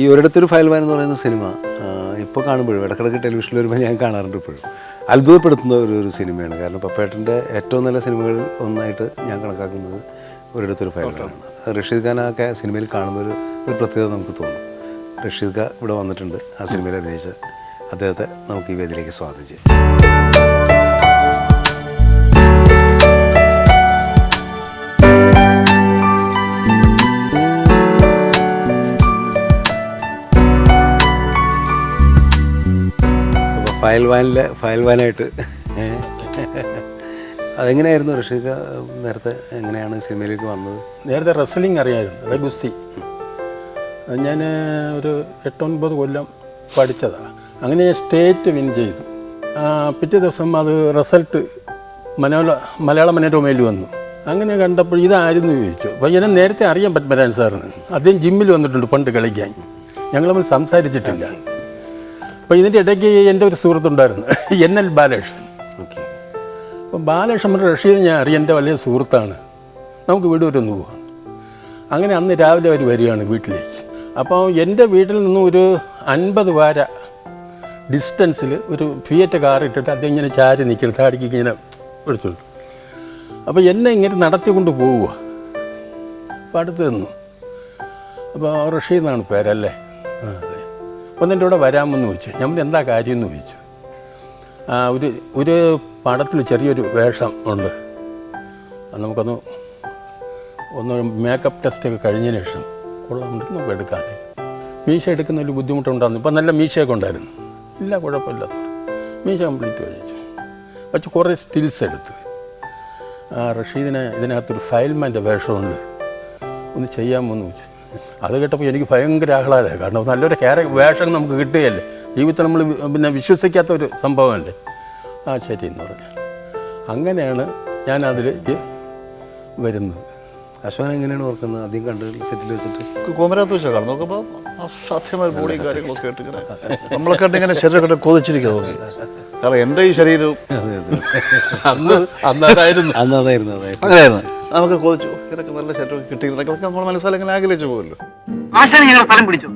ഈ ഒരിടത്തൊരു ഫയൽമാൻ എന്ന് പറയുന്ന സിനിമ ഇപ്പോൾ കാണുമ്പോഴും ഇടക്കിടക്ക് ടെലിവിഷനിൽ വരുമ്പോൾ ഞാൻ കാണാറുണ്ട് ഇപ്പോഴും. അത്ഭുതപ്പെടുത്തുന്ന ഒരു ഒരു സിനിമയാണ്. കാരണം പപ്പേട്ടന്റെ ഏറ്റവും നല്ല സിനിമകളിൽ ഒന്നായിട്ട് ഞാൻ കണക്കാക്കുന്നത് ഒരിടത്തൊരു ഫയൽമാനാണ് റഷീദ് ഖാൻ ആ സിനിമയിൽ കാണുമ്പോൾ ഒരു ഒരു പ്രത്യേകത നമുക്ക് തോന്നും. റഷീദ് ഖാ ഇവിടെ വന്നിട്ടുണ്ട് ആ സിനിമയിൽ അഭിനയിച്ച. അദ്ദേഹത്തെ നമുക്ക് ഈ വേദിയിലേക്ക് സ്വാഗതം ചെയ്യാം. ഫയൽ വാനിൽ ഫയൽ വാനായിട്ട്. അതെങ്ങനെയായിരുന്നു ഋഷിക നേരത്തെ എങ്ങനെയാണ് സിനിമയിലേക്ക് വന്നത്? നേരത്തെ റെസ്ലിംഗ് അറിയായിരുന്നു അതായത് ഗുസ്തി. ഞാൻ ഒരു എട്ടൊൻപത് കൊല്ലം പഠിച്ചതാണ് അങ്ങനെ ഞാൻ സ്റ്റേറ്റ് വിൻ ചെയ്തു. പിറ്റേ ദിവസം അത് റിസൾട്ട് മനോല മലയാള മനോരമയിൽ വന്നു. അങ്ങനെ കണ്ടപ്പോൾ ഇതായിരുന്നു ചോദിച്ചു. അപ്പോൾ ഞാൻ നേരത്തെ അറിയാൻ പറ്റുമ്പോഴാണ് സാറിന്. അദ്ദേഹം ജിമ്മിൽ വന്നിട്ടുണ്ട് പണ്ട് കളിക്കാൻ. ഞങ്ങൾ സംസാരിച്ചിട്ടില്ല. അപ്പോൾ ഇതിന്റെ ഇടയ്ക്ക് എന്റെ ഒരു സുഹൃത്തുണ്ടായിരുന്നു. N L Balakrishnan. ഓക്കെ. അപ്പം ബാലകൃഷ്ണൻ റഷീദ് ഞാൻ അറിയാം എന്റെ വലിയ സുഹൃത്താണ്. നമുക്ക് വീട് വരെ ഒന്ന് പോകാം അങ്ങനെ അന്ന് രാവിലെ അവർ വരികയാണ് വീട്ടിലേക്ക്. അപ്പോൾ എന്റെ വീട്ടിൽ നിന്നും ഒരു അൻപത് വാര ഡിസ്റ്റൻസിൽ ഒരു ഫിയറ്റ് കാർ ഇട്ടിട്ട് അദ്ദേഹം ഇങ്ങനെ ചാരി നിൽക്കണം താടിക്ക് ഇങ്ങനെ വിളിച്ചുകൊണ്ട് അപ്പോൾ എന്നെ ഇങ്ങനെ നടത്തിക്കൊണ്ട് പോവുക അപ്പോൾ അടുത്ത് നിന്നു. അപ്പോൾ റഷീദ് എന്നാണ് പേരല്ലേ ആ. അതെ ഒന്നെന്റെ കൂടെ വരാമെന്ന് ചോദിച്ചു. ഞാൻ എന്താ കാര്യം എന്ന് ചോദിച്ചു ഒരു ഒരു പടത്തിൽ ചെറിയൊരു വേഷം ഉണ്ട്. നമുക്കൊന്ന് ഒന്ന് മേക്കപ്പ് ടെസ്റ്റൊക്കെ കഴിഞ്ഞതിന് ശേഷം കൊള്ളാമെങ്കിൽ നമുക്ക് എടുക്കാൻ. മീശ എടുക്കുന്ന ഒരു ബുദ്ധിമുട്ടുണ്ടായിരുന്നു. ഇപ്പം നല്ല മീശയൊക്കെ ഉണ്ടായിരുന്നു. ഇല്ല കുഴപ്പമില്ല. മീശ കംപ്ലീറ്റ് കഴിച്ചു. പക്ഷെ കുറേ സ്റ്റിൽസ് എടുത്ത്. റഷീദിന് ഇതിനകത്തൊരു ഫയൽമാന്റെ വേഷമുണ്ട്. ഒന്ന് ചെയ്യാമോ എന്ന് ചോദിച്ചു. അത് കേട്ടപ്പോൾ എനിക്ക് ഭയങ്കര ആഹ്ലാദമായി. കാരണം നല്ലൊരു ക്യാര വേഷം നമുക്ക് കിട്ടുകയല്ലേ? ജീവിതത്തിൽ നമ്മൾ പിന്നെ വിശ്വസിക്കാത്ത ഒരു സംഭവമല്ലേ? ആ ശരി എന്ന് പറഞ്ഞു. അങ്ങനെയാണ് ഞാൻ അതിലേക്ക് വരുന്നത്. അശോകൻ എങ്ങനെയാണ് ഓർക്കുന്നത്? ആദ്യം കണ്ട് സെറ്റിൽ വെച്ചിട്ട്. കോമരാത്ത് വെച്ചാൽ കാണും നോക്കുമ്പോൾ അസാധ്യമായ ബോഡി കാര്യങ്ങളൊക്കെ ആയിട്ട് ഇങ്ങനെ നമ്മളൊക്കെ ആയിട്ട് ഇങ്ങനെ ശരീരം കണ്ട് കൊതിച്ചിരിക്കുക കാരണം എന്റെ ഈ ശരീരം അന്ന് അന്നതായിരുന്നു അന്നതായിരുന്നു അതായിരുന്നു അതായിരുന്നു. അങ്ങനെയായിരുന്നു നമുക്ക് കൊതിച്ചു ഇതൊക്കെ നല്ല ശരീരം കിട്ടിയിരുന്നൊക്കെ നമ്മൾ മനസ്സിൽ ഇങ്ങനെ ആഗ്രഹിച്ചു പോകുമല്ലോ ആശാൻ ഞങ്ങൾ സ്ഥലം പിടിച്ചു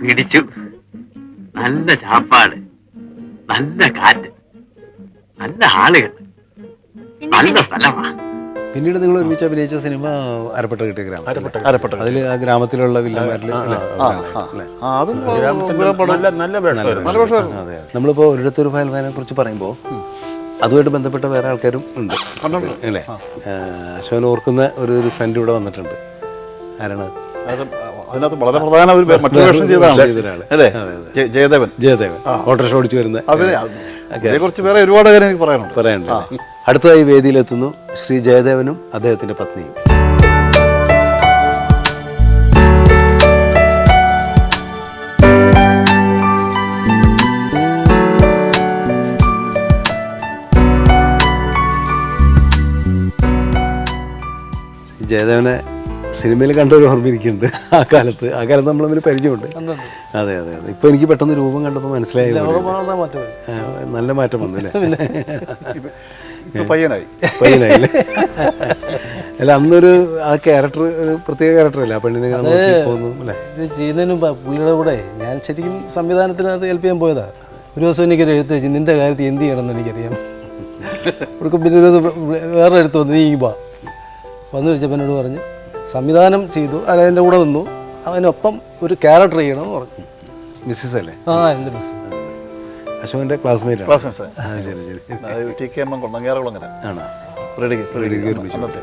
പിടിച്ചു നല്ല ചാപ്പാട് നല്ല കാറ്റ് നല്ല ആളുകൾ നല്ല പിന്നീട് നിങ്ങൾ ഒരുമിച്ച് അഭിനയിച്ച സിനിമ അരപ്പെട്ട കിട്ടിയ ഗ്രാമം അരപ്പെട്ട അതിൽ ആ ഗ്രാമത്തിലുള്ള വില്ലന്മാരിൽ നമ്മളിപ്പോ ഒരിടത്തൊരു ഫയൽമാനെ കുറിച്ച് പറയുമ്പോൾ അതുമായിട്ട് ബന്ധപ്പെട്ട വേറെ ആൾക്കാരും ഉണ്ട്. അല്ലേ? അശോകൻ ഓർക്കുന്ന ഒരു ഒരു ഫ്രണ്ട് ഇവിടെ വന്നിട്ടുണ്ട്. ആരാണ് അതിനകത്ത് വളരെ പ്രധാന ഒരു മറ്റൊരു വേഷം ചെയ്തതാണ് ചെയ്തൊരാൾ. അല്ലേ? അതെ, അതെ. ജയ- ജയദേവൻ. ജയദേവൻ. ഓട്ടോറിക്ഷ ഓടിച്ചു വരുന്ന. അവരെ വേറെ ഒരുപാട് കാര്യം എനിക്ക് പറയാനുണ്ട്. പറയാനുണ്ട്. അടുത്തതായി വേദിയിലെത്തുന്നു ശ്രീ ജയദേവനും അദ്ദേഹത്തിന്റെ പത്നിയും. ജയദേവനെ സിനിമയിൽ കണ്ട ഒരു ഓർമ്മ എനിക്കുണ്ട് ആ കാലത്ത്. ആ കാലത്ത് നമ്മൾ തമ്മിൽ പരിചയമുണ്ട്. അതെ അതെ അതെ. ഇപ്പൊ എനിക്ക് പെട്ടെന്ന് രൂപം കണ്ടപ്പോൾ മനസ്സിലായി നല്ല മാറ്റം വന്നു അല്ലേ? ഇപ്പൊ പയ്യനായി. പയ്യനായില്ലേ അല്ല? അന്നൊരു ആ ക്യാരക്ടർ ഒരു പ്രത്യേക ക്യാരക്ടർ അല്ല പെണ്ണിനെ പോകുന്നു അല്ലേ? ഇത് ചെയ്യുന്നതിന് മുമ്പ് പുള്ളിയുടെ കൂടെ ഞാൻ ശരിക്കും സംവിധാനത്തിനകത്ത് ഹെൽപ്പ് ചെയ്യാൻ പോയതാ. ഒരു ദിവസം എനിക്കൊരു എഴുത്ത് വെച്ച് നിന്റെ കാര്യത്തിൽ എന്ത് ചെയ്യണമെന്ന് എനിക്കറിയാം. കൊടുക്കും പിന്നെ ഒരു ദിവസം വേറെ എഴുത്ത് വന്നു നീ വാ. വന്നു കഴിച്ചപ്പോൾ എന്നോട് പറഞ്ഞു സംവിധാനം ചെയ്തു അല്ല എന്റെ കൂടെ നിന്നു. അവനൊപ്പം ഒരു ക്യാരക്ടർ ചെയ്യണമെന്ന് പറഞ്ഞു. മിസ്സിസ് അല്ലേ? ആ എന്റെ മിസ്സിസ്. അശോകന്റെ ക്ലാസ്മേറ്റ് ആണ്. ക്ലാസ്മേറ്റ്സ് ആ, ശരി ശരി. ടി കെ എം എം കൊണ്ടങ്ങേറകളും അങ്ങനെ ആണോ റെഡി. റെഡി അന്നത്തെ.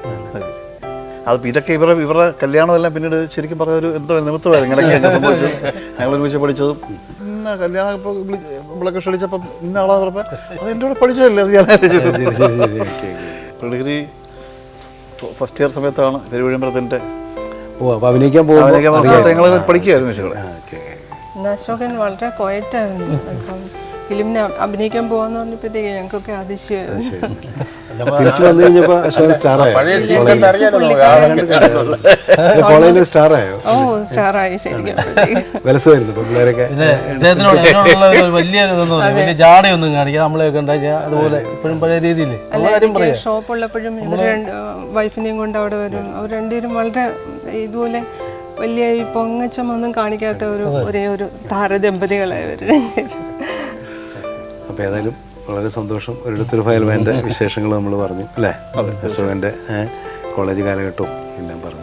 അത് ഇതൊക്കെ ഇവരുടെ ഇവരുടെ കല്യാണമെല്ലാം പിന്നീട് ശരിക്കും പറഞ്ഞ ഒരു എന്തോ നിമിത്തമായിരുന്നു. ഇങ്ങനെയൊക്കെ എന്നെ സംഭവിച്ചത് ഞങ്ങൾ ഒരുമിച്ച് പഠിച്ചതും. പിന്നെ കല്യാണം ഇപ്പോൾ നമ്മളൊക്കെ ക്ഷണിച്ചപ്പം ഇന്ന ആളാ പറഞ്ഞപ്പോൾ അത് എന്റെ കൂടെ പഠിച്ചതല്ലേ? അത് ഞാൻ ഡിഗ്രി ഫസ്റ്റ് ഇയർ സമയത്താണ് പെരുവഴിമ്പലത്തിന്റെ ഓ അഭിനയിക്കാൻ പോകുന്നത് ഞങ്ങൾ പഠിക്കുകയായിരുന്നു അശോകൻ വളരെ ഫിലിമിന് അഭിനയിക്കാൻ പോകാന്ന് പറഞ്ഞപ്പോഴത്തേക്ക് ഞങ്ങൾക്കൊക്കെ അതിശയമായിരുന്നു തിരിച്ചു വന്നു കഴിഞ്ഞപ്പോ അശോകൻ ഓ സ്റ്റാറായി. ശരിക്കും. വിലസുമായിരുന്നു പിള്ളേരൊക്കെ. വലിയ ജാടയൊന്നും കാണിക്കുക നമ്മളെയൊക്കെ ഉണ്ടാക്കിയ അതുപോലെ ഇപ്പോഴും പഴയ രീതിയില്ലേ? ഷോപ്പ് രണ്ട് വൈഫിനെയും കൊണ്ട് അവിടെ വരും അവർ രണ്ടുപേരും വളരെ ഇതുപോലെ വലിയ ഈ പൊങ്ങച്ചമൊന്നും കാണിക്കാത്ത ഒരു ഒരേ ഒരു താരദമ്പതികളായവർ അപ്പോൾ ഏതായാലും വളരെ സന്തോഷം. ഒരിടത്തൊരു ഫയൽമാന്റെ വിശേഷങ്ങൾ നമ്മൾ പറഞ്ഞു അല്ലേ? അശോകന്റെ കോളേജ് കാലഘട്ടവും എല്ലാം പറഞ്ഞു.